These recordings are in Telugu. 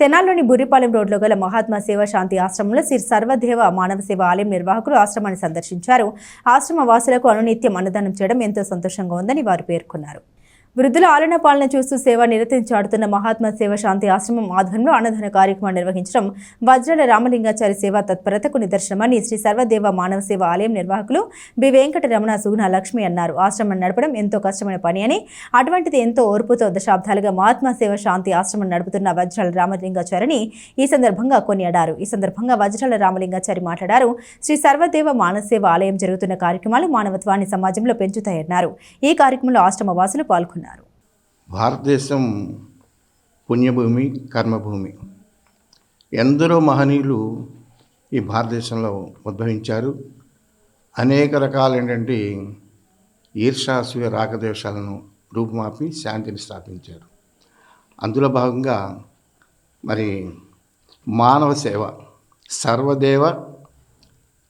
తెనాల్లోని బుర్రిపాలెం రోడ్లో గల మహాత్మా సేవ శాంతి ఆశ్రమంలో శ్రీ సర్వదేవ మానవ సేవ ఆలయం నిర్వాహకులు ఆశ్రమాన్ని సందర్శించారు. ఆశ్రమ వాసులకు అనునిత్యం అన్నదానం చేయడం ఎంతో సంతోషంగా ఉందని వారు పేర్కొన్నారు. వృద్ధుల ఆలన పాలన చూస్తూ సేవ నిరతిని చాటుతున్న మహాత్మా సేవ శాంతి ఆశ్రమం ఆధ్వర్యంలో అన్నదాన కార్యక్రమం నిర్వహించడం వజ్రాల రామలింగాచారి సేవా తత్పరతకు నిదర్శనమని శ్రీ సర్వదేవ మానవ సేవ ఆలయం నిర్వాహకులు బి వెంకటరమణ సుగుణ లక్ష్మి అన్నారు. ఆశ్రమం నడపడం ఎంతో కష్టమైన పని అని అటువంటిది ఎంతో ఓర్పుతో దశాబ్దాలుగా మహాత్మా సేవ శాంతి ఆశ్రమం నడుపుతున్న వజ్రాల రామలింగాచారిని ఈ సందర్భంగా కొనియాడారు. ఈ సందర్భంగా వజ్రాల రామలింగాచారి మాట్లాడారు. శ్రీ సర్వదేవ మానవ సేవ ఆలయం జరుగుతున్న కార్యక్రమాలు మానవత్వాన్ని సమాజంలో పెంచుతాయన్నారు. ఈ కార్యక్రమంలో ఆశ్రమ వాసులు పాల్గొన్నారు. భారతదేశం పుణ్యభూమి కర్మభూమి. ఎందరో మహనీయులు ఈ భారతదేశంలో ఉద్భవించారు. అనేక రకాలు ఏంటంటే ఈర్షాసూయ రాగద్వేషాలను రూపుమాపి శాంతిని స్థాపించారు. అందులో భాగంగా మరి మానవ సేవ సర్వదేవ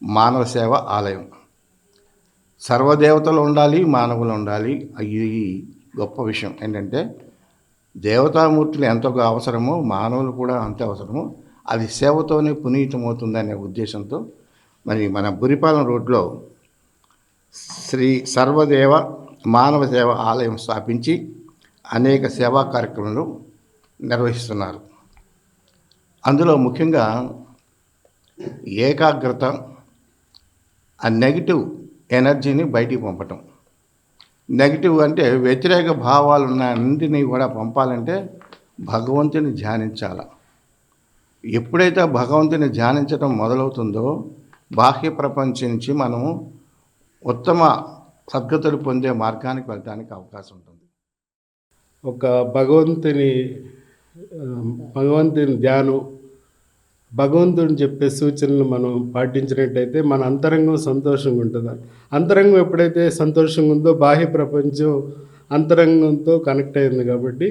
మానవ సేవ ఆలయం. సర్వదేవతలు ఉండాలి మానవులు ఉండాలి అవి గొప్ప విషయం ఏంటంటే దేవతామూర్తులు ఎంతగా అవసరమో మానవులు కూడా అంతే అవసరమో అది సేవతోనే పునీతమవుతుందనే ఉద్దేశంతో మరి మన బురిపాలెం రోడ్లో శ్రీ సర్వదేవ మానవ సేవ ఆలయం స్థాపించి అనేక సేవా కార్యక్రమాలు నిర్వహిస్తున్నారు. అందులో ముఖ్యంగా ఏకాగ్రత ఆ నెగిటివ్ ఎనర్జీని బయటికి పంపటం. నెగిటివ్ అంటే వ్యతిరేక భావాలు ఉన్నాయన్నింటినీ కూడా పంపాలంటే భగవంతుని ధ్యానించాల. ఎప్పుడైతే భగవంతుని ధ్యానించడం మొదలవుతుందో బాహ్య ప్రపంచం నుంచి మనము ఉత్తమ సద్గతులు పొందే మార్గానికి వెళ్ళడానికి అవకాశం ఉంటుంది. ఒక భగవంతుని భగవంతుని ధ్యానం భగవంతుని చెప్పే సూచనలు మనం పాటించినట్టయితే మన అంతరంగం సంతోషంగా ఉంటుంది? అంతరంగం ఎప్పుడైతే సంతోషంగా ఉందో బాహ్య ప్రపంచం అంతరంగంతో కనెక్ట్ అయింది కాబట్టి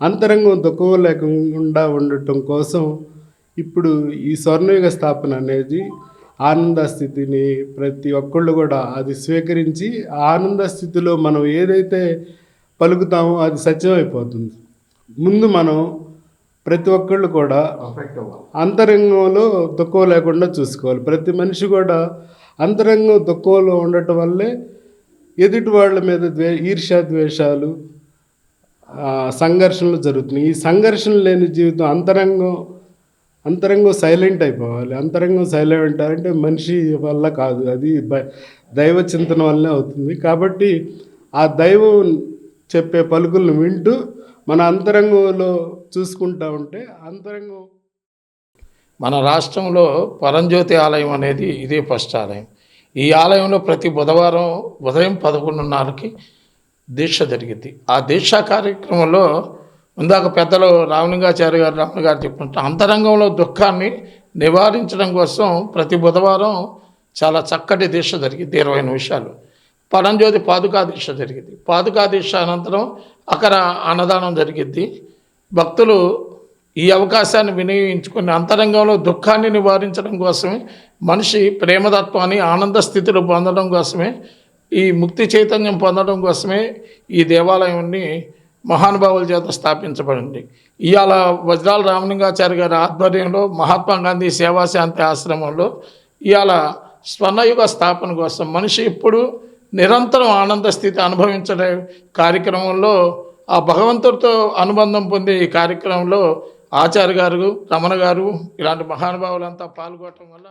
అంతరంగం దుఃఖం లేకుండా ఉండటం కోసం ఇప్పుడు ఈ స్వర్ణయుగ స్థాపన అనేది ఆనంద స్థితిని ప్రతి ఒక్కళ్ళు కూడా అది స్వీకరించి ఆ ఆనంద స్థితిలో మనం ఏదైతే పలుకుతామో అది సత్యమైపోతుంది. ముందు మనం ప్రతి ఒక్కళ్ళు కూడా అంతరంగంలో దుఃఖం లేకుండా చూసుకోవాలి. ప్రతి మనిషి కూడా అంతరంగం దుఃఖంలో ఉండటం వల్లే ఎదుటి వాళ్ళ మీద ద్వే ఈర్ష్యా ద్వేషాలు సంఘర్షణలు జరుగుతున్నాయి. ఈ సంఘర్షణ లేని జీవితం అంతరంగం అంతరంగం సైలెంట్ అయిపోవాలి. అంతరంగం సైలెంట్ అంటే మనిషి వల్ల కాదు. అది దైవ చింతన వల్లే అవుతుంది. కాబట్టి ఆ దైవం చెప్పే పలుకులను వింటూ మన అంతరంగంలో చూసుకుంటా ఉంటే అంతరంగం మన రాష్ట్రంలో పరంజ్యోతి ఆలయం అనేది ఇదే ఫస్ట్ ఆలయం. ఈ ఆలయంలో ప్రతి బుధవారం ఉదయం పదకొండున్నరకి దీక్ష జరిగింది. ఆ దీక్షా కార్యక్రమంలో ఇందాక పెద్దలు రామలింగాచార్య గారు రమణ గారు చెప్పుకుంటే అంతరంగంలో దుఃఖాన్ని నివారించడం కోసం ప్రతి బుధవారం చాలా చక్కటి దీక్ష జరిగింది. ఇరవై నిమిషాలు. పరంజ్యోతి పాదుకా దీక్ష జరిగింది. పాదుకా దీక్ష అనంతరం అక్కడ అన్నదానం జరిగింది. భక్తులు ఈ అవకాశాన్ని వినియోగించుకుని అంతరంగంలో దుఃఖాన్ని నివారించడం కోసమే మనిషి ప్రేమతత్వాన్ని ఆనంద స్థితిలో పొందడం కోసమే ఈ ముక్తి చైతన్యం పొందడం కోసమే ఈ దేవాలయాన్ని మహానుభావుల చేత స్థాపించబడింది. ఇవాళ వజ్రాల రామలింగాచారి గారి ఆధ్వర్యంలో మహాత్మా గాంధీ సేవాశాంతి ఆశ్రమంలో ఇవాళ స్వర్ణయుగ స్థాపన కోసం మనిషి ఇప్పుడు నిరంతరం ఆనంద స్థితి అనుభవించడే కార్యక్రమంలో ఆ భగవంతుడితో అనుబంధం పొందే ఈ కార్యక్రమంలో ఆచార్య గారు రమణ గారు ఇలాంటి మహానుభావులంతా పాల్గొనడం వల్ల